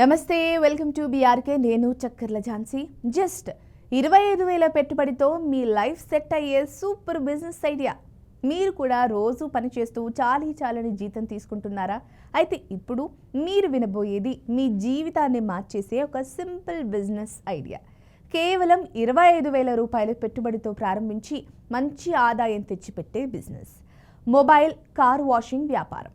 నమస్తే welcome to BRK నేను చక్కర్ల Jhansi. Just ఇరవై ఐదు వేల పెట్టుబడితో మీ లైఫ్ సెట్ అయ్యే సూపర్ బిజినెస్ ఐడియా. మీరు కూడా రోజు పనిచేస్తూ చాలీ చాలని జీతం తీసుకుంటున్నారా? అయితే ఇప్పుడు మీరు వినబోయేది మీ జీవితాన్ని మార్చేసే ఒక సింపుల్ బిజినెస్ ఐడియా. కేవలం ఇరవై ఐదు వేల రూపాయల పెట్టుబడితో ప్రారంభించి మంచి ఆదాయం తెచ్చిపెట్టే బిజినెస్. మొబైల్ కార్ వాషింగ్ వ్యాపారం.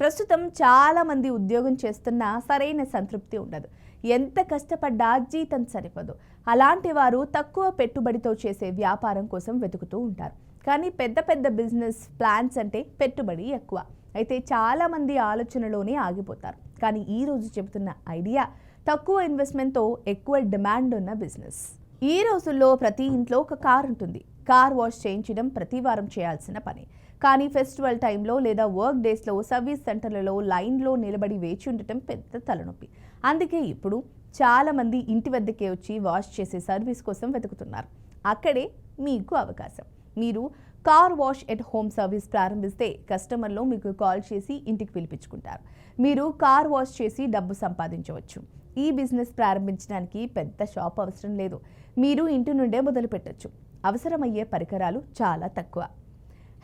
ప్రస్తుతం చాలామంది ఉద్యోగం చేస్తున్నా సరైన సంతృప్తి ఉండదు. ఎంత కష్టపడ్డా జీతం సరిపోదు. అలాంటి వారు తక్కువ పెట్టుబడితో చేసే వ్యాపారం కోసం వెతుకుతూ ఉంటారు. కానీ పెద్ద పెద్ద బిజినెస్ ప్లాన్స్ అంటే పెట్టుబడి ఎక్కువ. అయితే చాలామంది ఆలోచనలోనే ఆగిపోతారు. కానీ ఈ రోజు చెబుతున్న ఐడియా తక్కువ ఇన్వెస్ట్మెంట్తో ఎక్కువ డిమాండ్ ఉన్న బిజినెస్ ఈ రోజుల్లో ప్రతి ఇంట్లో ఒక కార్ ఉంటుంది. కార్ వాష్ చేయించడం ప్రతి వారం చేయాల్సిన పని. కానీ ఫెస్టివల్ టైంలో లేదా వర్క్ డేస్లో సర్వీస్ సెంటర్లలో లైన్లో నిలబడి వేచి ఉండటం పెద్ద తలనొప్పి. అందుకే ఇప్పుడు చాలామంది ఇంటి వద్దకే వచ్చి వాష్ చేసే సర్వీస్ కోసం వెతుకుతున్నారు. అక్కడే మీకు అవకాశం. మీరు car wash at home service ప్రారంభిస్తే కస్టమర్లు మీకు కాల్ చేసి ఇంటికి పిలిపించుకుంటారు. మీరు కార్ వాష్ చేసి డబ్బు సంపాదించవచ్చు. ఈ బిజినెస్ ప్రారంభించడానికి పెద్ద షాప్ అవసరం లేదు. మీరు ఇంటి నుండే మొదలు పెట్టచ్చు అవసరమయ్యే పరికరాలు చాలా తక్కువ.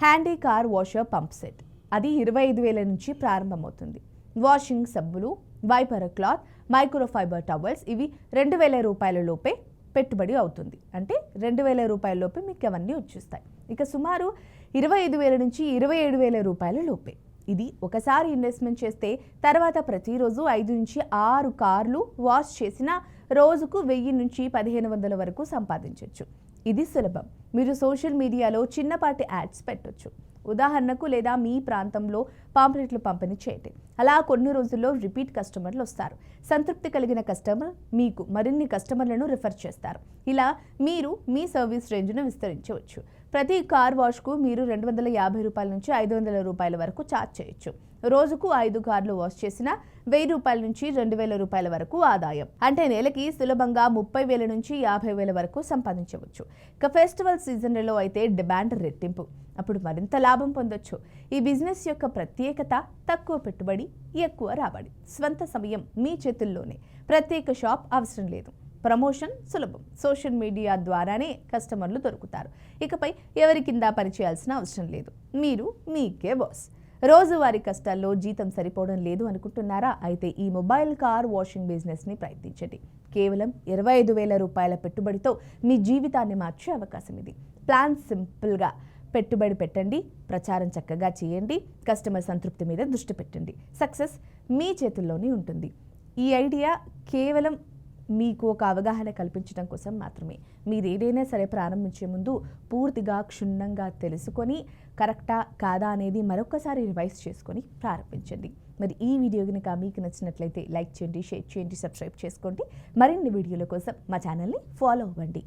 Handy car washer pump set. అది ఇరవై ఐదు వేల నుంచి ప్రారంభమవుతుంది. వాషింగ్ సబ్బులు వైపర్ క్లాత్ మైక్రోఫైబర్ టవల్స్ ఇవి రెండు వేల రూపాయల లోపే పెట్టుబడి అవుతుంది. అంటే రెండు వేల రూపాయల లోపే మీకు అవన్నీ వచ్చేస్తాయి. ఇక సుమారు ఇరవై ఐదు వేల నుంచి ఇరవై ఏడు వేల రూపాయల లోపే. ఇది ఒకసారి ఇన్వెస్ట్మెంట్ చేస్తే తర్వాత ప్రతిరోజు ఐదు నుంచి ఆరు కార్లు వాష్ చేసిన రోజుకు వెయ్యి నుంచి పదిహేను వందల వరకు సంపాదించవచ్చు ఇది సులభం. మీరు సోషల్ మీడియాలో చిన్నపాటి యాడ్స్ పెట్టొచ్చు. ఉదాహరణకు లేదా మీ ప్రాంతంలో పాంప్లెట్లు పంపిణీ చేయండి. అలా కొన్ని రోజుల్లో రిపీట్ కస్టమర్లు వస్తారు. సంతృప్తి కలిగిన కస్టమర్ మీకు మరిన్ని కస్టమర్లను రిఫర్ చేస్తారు. ఇలా మీరు మీ సర్వీస్ రేంజ్ను విస్తరించవచ్చు. ప్రతి కార్ వాష్కు మీరు రెండు వందల యాభై రూపాయల నుంచి ఐదు వందల రూపాయల వరకు ఛార్జ్ చేయొచ్చు. రోజుకు ఐదు కార్లు వాష్ చేసిన వెయ్యి రూపాయల నుంచి రెండు వేల రూపాయల వరకు ఆదాయం. అంటే నెలకి సులభంగా ముప్పై వేల నుంచి యాభై వేల వరకు సంపాదించవచ్చు. ఇక ఫెస్టివల్ సీజన్లలో అయితే డిమాండ్ రెట్టింపు. అప్పుడు మరింత లాభం పొందొచ్చు. ఈ బిజినెస్ యొక్క ప్రత్యేకత తక్కువ పెట్టుబడి ఎక్కువ రాబడి. స్వంత సమయం మీ చేతుల్లోనే. ప్రత్యేక షాప్ అవసరం లేదు. ప్రమోషన్ సులభం. సోషల్ మీడియా ద్వారానే కస్టమర్లు దొరుకుతారు. ఇకపై ఎవరి కింద పనిచేయాల్సిన అవసరం లేదు. మీరు మీకే బాస్. రోజువారీ కష్టాల్లో జీతం సరిపోవడం లేదు అనుకుంటున్నారా? అయితే ఈ మొబైల్ కార్ వాషింగ్ బిజినెస్ని ప్రయత్నించండి. కేవలం ఇరవై ఐదు వేల రూపాయల పెట్టుబడితో మీ జీవితాన్ని మార్చే అవకాశం ఇది. ప్లాన్ సింపుల్గా పెట్టుబడి పెట్టండి ప్రచారం చక్కగా చేయండి కస్టమర్ సంతృప్తి మీద దృష్టి పెట్టండి. సక్సెస్ మీ చేతుల్లోనే ఉంటుంది. ఈ ఐడియా కేవలం మీకు ఒక అవగాహన కల్పించడం కోసం మాత్రమే. మీరు ఏదైనా సరే ప్రారంభించే ముందు పూర్తిగా క్షుణ్ణంగా తెలుసుకొని కరెక్టా కాదా అనేది మరొకసారి రివైజ్ చేసుకొని ప్రారంభించండి. మరి ఈ వీడియో కనుక మీకు నచ్చినట్లయితే లైక్ చేయండి షేర్ చేయండి సబ్స్క్రైబ్ చేసుకోండి. మరిన్ని వీడియోల కోసం మా ఛానల్ని ఫాలో అవ్వండి.